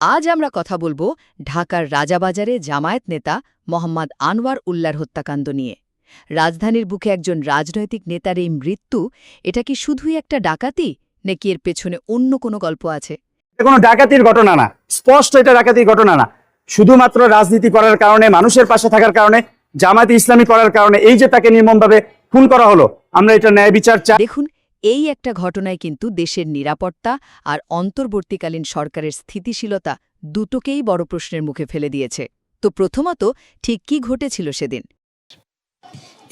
আজ আমরা কথা বলব ঢাকার রাজাবাজারে জামায়াত নেতা মোহাম্মদ আনোয়ার উল্লার হত্যাকাণ্ড নিয়ে। রাজধানীর বুকে একজন রাজনৈতিক নেতার এই মৃত্যু এটা কি শুধুই একটা ডাকাতি নাকি এর পেছনে অন্য কোনো গল্প আছে? কোনো ডাকাতির ঘটনা না। স্পষ্ট এটা ডাকাতির ঘটনা না। শুধুমাত্র রাজনীতি করার কারণে মানুষের পাশে থাকার কারণে জামায়াত ইসলামী করার কারণে এই যে তাকে নির্মমভাবে খুন করা হলো আমরা এটা ন্যায় বিচার চাই। দেখুন এই একটা ঘটনায় কিন্তু দেশের নিরাপত্তা আর অন্তর্বর্তীকালীন সরকারের স্থিতিশীলতা দুটোকেই বড় প্রশ্নের মুখে ফেলে দিয়েছে। তো প্রথমত, ঠিক কী ঘটেছিল সেদিন?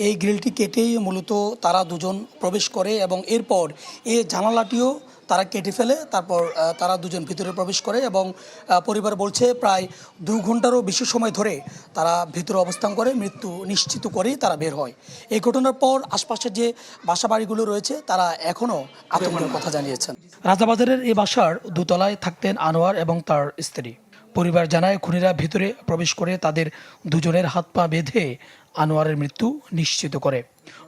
এই গ্রিলটি কেটেই মূলত তারা দুজন প্রবেশ করে এবং এরপর এই জানালাটিও তারা কেটে ফেলে, তারপর তারা দুজন ভিতরে প্রবেশ করে এবং পরিবার বলছে প্রায় দু ঘন্টারও বেশি সময় ধরে তারা ভিতরে অবস্থান করে, মৃত্যু নিশ্চিত করেই তারা বের হয়। এই ঘটনার পর আশপাশের যে বাসা বাড়িগুলো রয়েছে, তারা এখনও আতঙ্কের কথা জানিয়েছেন। রাজাবাজারের এই বাসার দোতলায় থাকতেন আনোয়ার এবং তার স্ত্রী। পরিবার জানায় খুনিরা ভিতরে প্রবেশ করে তাদের দুজনের হাত পা বেঁধে আনোয়ারের মৃত্যু নিশ্চিত করে।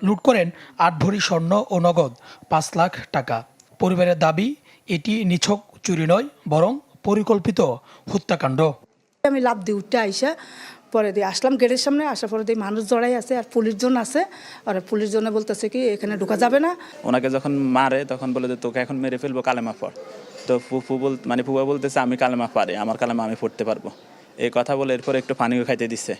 লুট করেন আট ভরি স্বর্ণ ও নগদ পাঁচ লাখ টাকা। পরিবারের দাবি এটি নিছক চুরি নয় বরং পরিকল্পিত হত্যাকাণ্ড। আমি লাভ দিয়ে উঠতে আইসা পরে দিয়ে আসলাম গেটের সামনে আসার পরে দিয়ে মানুষ জড়াই আছে আর পুলিশ জন আছে। আর পুলিশ জনে বলতেছে কি এখানে ঢোকা যাবে না। ওনাকে যখন মারে তখন বলে যে তোকে এখন মেরে ফেলব কালেমা পড় তো ফুফু বল মানে ফুফা বলতেছে, আমি কালেমা পারি, আমার কালেমা আমি পড়তে পারব। এই কথা বলে এরপর একটু পানিও খাইতে দিচ্ছে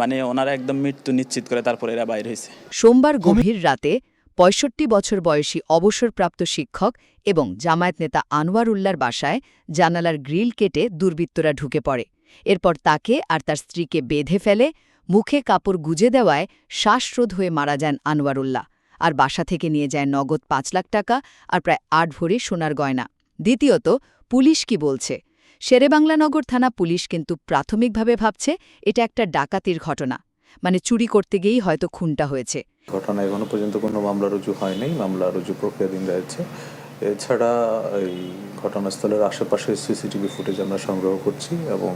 মানে ওনারা একদম মৃত্যু নিশ্চিত করে তারপরে এরা বাইর হয়েছে সোমবার গভীর রাতে পঁয়ষট্টি বছর বয়সী অবসরপ্রাপ্ত শিক্ষক এবং জামায়াত নেতা আনোয়ার উল্লার বাসায় জানালার গ্রিল কেটে দুর্বৃত্তরা ঢুকে পড়ে। এরপর তাকে আর তার স্ত্রীকে বেঁধে ফেলে, মুখে কাপড় গুজে দেওয়ায় শ্বাসরোধ হয়ে মারা যান আনোয়ার উল্লাহ আর বাসা থেকে নিয়ে যায় নগদ পাঁচ লাখ টাকা আর প্রায় আট ভরি সোনার গয়না। দ্বিতীয়ত পুলিশ কি বলছে? শেরেবাংলানগর থানা পুলিশ কিন্তু প্রাথমিকভাবে ভাবছে এটা একটা ডাকাতির ঘটনা। মানে চুরি করতে গিয়েই হয়তো খুনটা হয়েছে। ঘটনা এখনও পর্যন্ত কোনো মামলা রুজু হয়নি মামলা রুজু প্রক্রিয়াধীন রয়েছে। এছাড়া এই ঘটনাস্থলের আশেপাশে সিসিটিভি ফুটেজ আমরা সংগ্রহ করছি এবং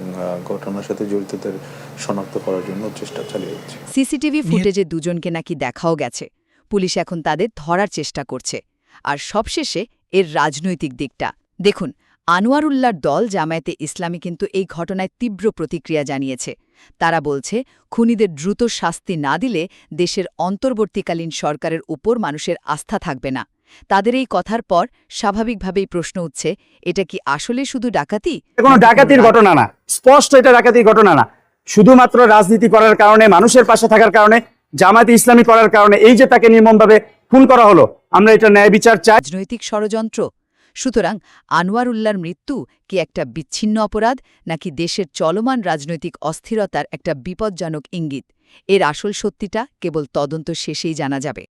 ঘটনার সাথে জড়িতদের শনাক্ত করার জন্য চেষ্টা চালিয়ে যাচ্ছি। সিসিটিভি ফুটেজে দুজনকে নাকি দেখাও গেছে। পুলিশ এখন তাদের ধরার চেষ্টা করছে। আর সবশেষে এর রাজনৈতিক দিকটা। দেখুন আনোয়ারুল্লার দল জামায়াতে ইসলামী কিন্তু এই ঘটনায় তীব্র প্রতিক্রিয়া জানিয়েছে। তারা বলছে, খুনিদের দ্রুত শাস্তি না দিলে দেশের অন্তর্বর্তীকালীন সরকারের উপর মানুষের আস্থা থাকবে না। তাদের এই কথার পর স্বাভাবিকভাবেই প্রশ্ন উঠছে, এটা কি আসলে শুধু ডাকাতি? কোনো ডাকাতির ঘটনা না। স্পষ্ট এটা ডাকাতির ঘটনা না। শুধুমাত্র রাজনীতি করার কারণে, মানুষের পাশে থাকার কারণে, জামায়াত ইসলামী করার কারণে, এই যে তাকে নির্মমভাবে খুন করা হলো আমরা এটা ন্যায় বিচার চাই। রাজনৈতিক ষড়যন্ত্র। সুতরাং আনোয়ার উল্লার মৃত্যু কি একটা বিচ্ছিন্ন অপরাধ, নাকি দেশের চলমান রাজনৈতিক অস্থিরতার একটা বিপজ্জনক ইঙ্গিত? এর আসল সত্যিটা কেবল তদন্ত শেষেই জানা যাবে।